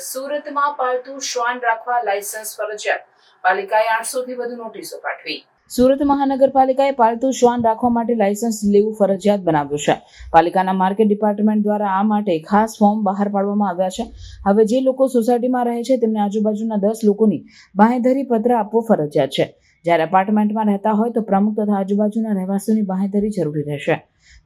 સુરતમાં પાલતુ શ્વાન રાખવા લાયસન્સ ફરજિયાત. પાલિકાએ આઠસો થી વધુ નોટિસો પાઠવી. સુરત મહાનગરપાલિકાએ પાલતુ શ્વાન રાખવા માટે લાયસન્સ લેવું ફરજિયાત બનાવ્યું છે. પાલિકાના માર્કેટ ડિપાર્ટમેન્ટ દ્વારા આ માટે ખાસ ફોર્મ બહાર પાડવામાં આવ્યા છે. હવે જે લોકો સોસાયટીમાં રહે છે, તેમને આજુબાજુના દસ લોકોની બાંહેધરી પત્ર આપવો ફરજિયાત છે. જ્યારે એપાર્ટમેન્ટમાં રહેતા હોય તો પ્રમુખ તથા આજુબાજુના રહેવાસીઓની બાંહેધરી જરૂરી રહેશે.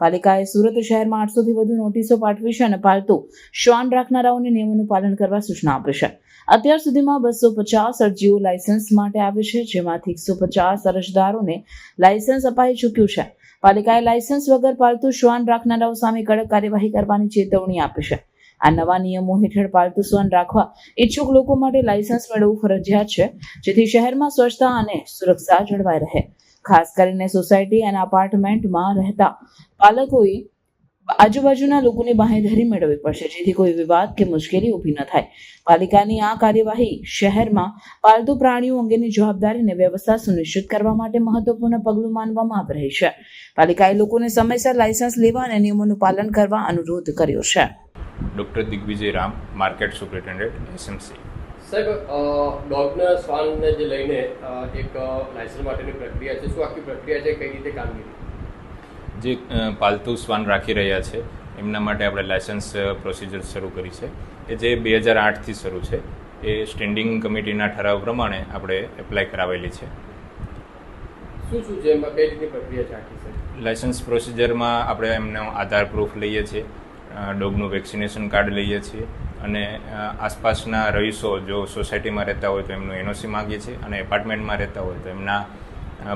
પાલિકાએ સુરત શહેરમાં આઠસોથી વધુ નોટિસો પાઠવી છે અને પાલતુ શ્વાન રાખનારાઓને નિયમોનું પાલન કરવા સૂચના આપી છે. અત્યાર સુધીમાં બસો પચાસ અરજીઓ લાયસન્સ માટે આવી છે, જેમાંથી એકસો પચાસ અરજદારોને લાયસન્સ અપાઈ ચૂક્યું છે. પાલિકાએ લાયસન્સ વગર પાલતુ શ્વાન રાખનારાઓ સામે કડક કાર્યવાહી કરવાની ચેતવણી આપી છે. આ નવા નિયમો હેઠળ પાલતુ શ્વાન રાખવા ઈચ્છુક લોકો માટે લાયસન્સ મેળવવું ફરજિયાત છે, જેથી શહેરમાં સ્વચ્છતા અને સુરક્ષા જળવાઈ રહે. ખાસ કરીને સોસાયટી અને અપાર્ટમેન્ટમાં રહેતા પાલકોએ આજુબાજુના લોકોની બાંહેધરી મેળવવી પડશે, જેથી કોઈ વિવાદ કે મુશ્કેલી ઊભી ન થાય. પાલિકાની આ કાર્યવાહી શહેરમાં પાલતુ પ્રાણીઓ અંગેની જવાબદારીને વ્યવસ્થા સુનિશ્ચિત કરવા માટે મહત્વપૂર્ણ પગલું માનવામાં આવી રહી છે. પાલિકાએ લોકોને સમયસર લાયસન્સ લેવા અને નિયમોનું પાલન કરવા અનુરોધ કર્યો છે. Doctor Digvijay Ram market superintendent SMC સાહેબ ડોગના શ્વાનને જે લઈને એક લાયસન્સ માટેની પ્રક્રિયા છે શું આખી પ્રક્રિયા છે કઈ રીતે કામગીરી? જે પાલતુ શ્વાન રાખી રહ્યા છે એમના માટે આપણે લાયસન્સ પ્રોસિજર શરૂ કરી છે. એ જે બે હજાર આઠથી શરૂ છે એ સ્ટેન્ડિંગ કમિટીના ઠરાવ પ્રમાણે આપણે એપ્લાય કરાવેલી છે. શું શું છે પ્રક્રિયા છે લાયસન્સ પ્રોસિજરમાં આપણે એમનો આધાર પ્રૂફ લઈએ છીએ. ડોગનું વેક્સિનેશન કાર્ડ લઈએ છીએ અને આસપાસના રહીશો જો સોસાયટીમાં રહેતા હોય તો એમનું એનઓસી માગીએ છીએ અને એપાર્ટમેન્ટમાં રહેતા હોય તો એમના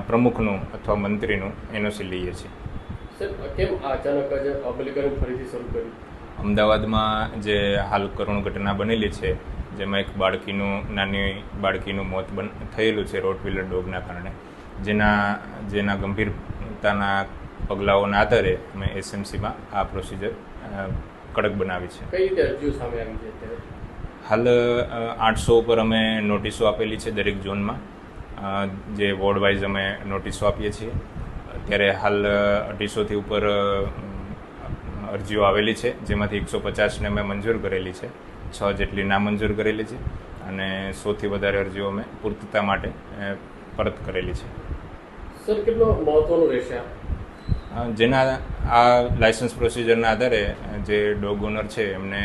પ્રમુખનું અથવા મંત્રીનું એનઓસી લઈએ છીએ. અમદાવાદમાં જે હાલ કરુણ ઘટના બનેલી છે જેમાં એક બાળકીનું નાની બાળકીનું મોત બન થયેલું છે રોટવીલર ડોગના કારણે જેના જેના ગંભીરતાના પગલાઓના આધારે અમે એસએમસીમાં આ પ્રોસિજર કડક બનાવી છે. કઈ રીતે અરજીઓ સામે આવી છે હાલ આઠસો ઉપર અમે નોટિસો આપેલી છે દરેક ઝોનમાં. જે વોર્ડ વાઇઝ અમે નોટિસો આપીએ છીએ. અત્યારે હાલ અઢીસોથી ઉપર અરજીઓ આવેલી છે જેમાંથી એકસો પચાસને અમે મંજૂર કરેલી છે. છ જેટલી નામંજૂર કરેલી છે અને સોથી વધારે અરજીઓ અમે પૂર્તતા માટે પરત કરેલી છે. સર કેટલો મહત્વનું રહેશે જેના આ લાયસન્સ પ્રોસિજરના આધારે જે ડોગ ઓનર છે એમને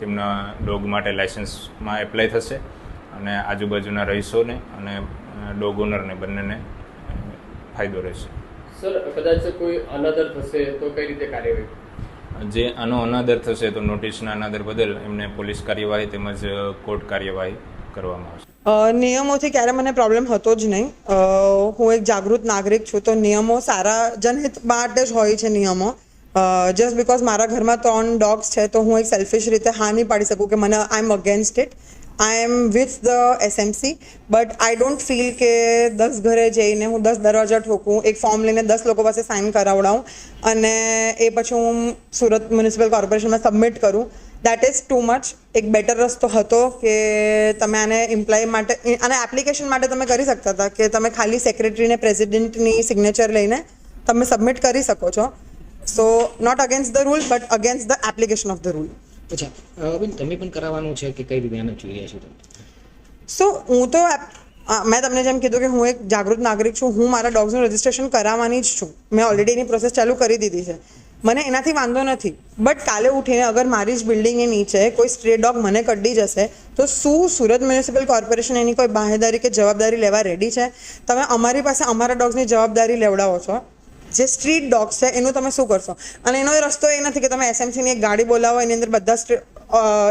તેમના ડોગ માટે લાયસન્સમાં એપ્લાય થશે અને આજુબાજુના રહીશોને અને ડોગ ઓનરને બંનેને ફાયદો રહેશે. સર કદાચ કોઈ અનાદર થશે તો કઈ રીતે કાર્યવાહી? જે આનો અનાદર થશે તો નોટિસના અનાદર બદલ એમને પોલીસ કાર્યવાહી તેમજ કોર્ટ કાર્યવાહી કરવામાં આવશે. નિયમોથી ક્યારે મને પ્રોબ્લેમ હતો જ નહીં. હું એક જાગૃત નાગરિક છું, તો નિયમો સારા જનહિત માટે જ હોય છે નિયમો. જસ્ટ બિકોઝ મારા ઘરમાં ત્રણ ડોગ્સ છે, તો હું એક સેલ્ફિશ રીતે હા નહીં પાડી શકું કે મને I am against it I am with the SMC but I don't feel કે દસ ઘરે જઈને હું દસ દરવાજા ઠોકું, એક ફોર્મ લઈને દસ લોકો પાસે સાઇન કરાવડાવું, અને એ પછી હું સુરત મ્યુનિસિપલ કોર્પોરેશનમાં સબમિટ કરું. દેટ ઇઝ ટુ મચ એક બેટર રસ્તો હતો કે તમે આને એમ્પ્લોય માટે આને એપ્લિકેશન માટે તમે કરી શકતા હતા કે તમે ખાલી સેક્રેટરીને પ્રેસિડેન્ટની સિગ્નેચર લઈને તમે સબમિટ કરી શકો છો. So not against the rule but against the application of the rule અચ્છા. બેન તમે પણ કરાવવાનું છે કે કઈ રીતે આને જોઈ રહ્યા સો હું તો મેં તમને જેમ કીધું કે હું એક જાગૃત નાગરિક છું. હું મારા ડોગ્સનું રજિસ્ટ્રેશન કરાવવાની જ છું. મેં ઓલરેડી એની પ્રોસેસ ચાલુ કરી દીધી છે. મને એનાથી વાંધો નથી. બટ કાલે ઉઠીને અગર મારી જ બિલ્ડિંગની નીચે કોઈ સ્ટ્રે ડોગ મને કડી જશે, તો શું સુરત મ્યુનિસિપલ કોર્પોરેશન એની કોઈ બાહેદારી કે જવાબદારી લેવા રેડી છે? તમે અમારી પાસે અમારા ડોગ્સની જવાબદારી લેવડાવો છો. જે સ્ટ્રીટ ડોગ્સ છે, એનું તમે શું કરશો? અને એનો રસ્તો એ નથી કે તમે એસએમસીની એક ગાડી બોલાવો, એની અંદર બધા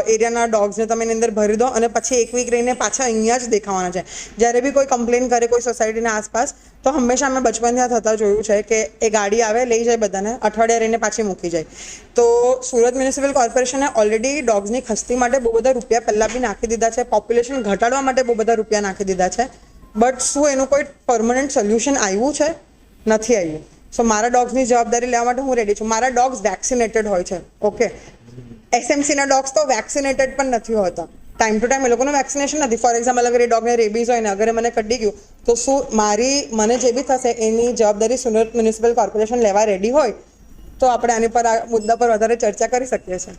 એરિયાના ડોગ્સને તમે એની અંદર ભરી દો અને પછી એક વીક રહીને પાછા અહીંયા જ દેખાવાના છે. જ્યારે બી કોઈ કમ્પ્લેન કરે કોઈ સોસાયટીના આસપાસ, તો હંમેશા અમે બચપનથી થતા જોયું છે કે એ ગાડી આવે, લઈ જાય બધાને, અઠવાડિયા રહીને પાછી મૂકી જાય. તો સુરત મ્યુનિસિપલ કોર્પોરેશને ઓલરેડી ડોગ્સની ખસ્તી માટે બહુ બધા રૂપિયા પહેલાં બી નાખી દીધા છે. પોપ્યુલેશન ઘટાડવા માટે બહુ બધા રૂપિયા નાખી દીધા છે. બટ શું એનું કોઈ પરમનન્ટ સોલ્યુશન આવ્યું છે? નથી આવ્યું. સો મારા ડોગ્સની જવાબદારી લેવા માટે હું રેડી છું. મારા ડોગ્સ વેક્સિનેટેડ હોય છે. ઓકે એસએમસીના ડોગ્સ તો વેક્સિનેટેડ પણ નથી હોતા. ટાઈમ ટુ ટાઈમ એ લોકોનું વેક્સિનેશન નથી. ફોર એક્ઝામ્પલ અગર એ ડોગને રેબીઝ હોય ને, અગર મને કડી ગયું, તો શું મારી, મને જે બી થશે, એની જવાબદારી સુરત મ્યુનિસિપલ કોર્પોરેશન લેવા રેડી હોય, તો આપણે આની પર આ મુદ્દા પર વધારે ચર્ચા કરી શકીએ છીએ.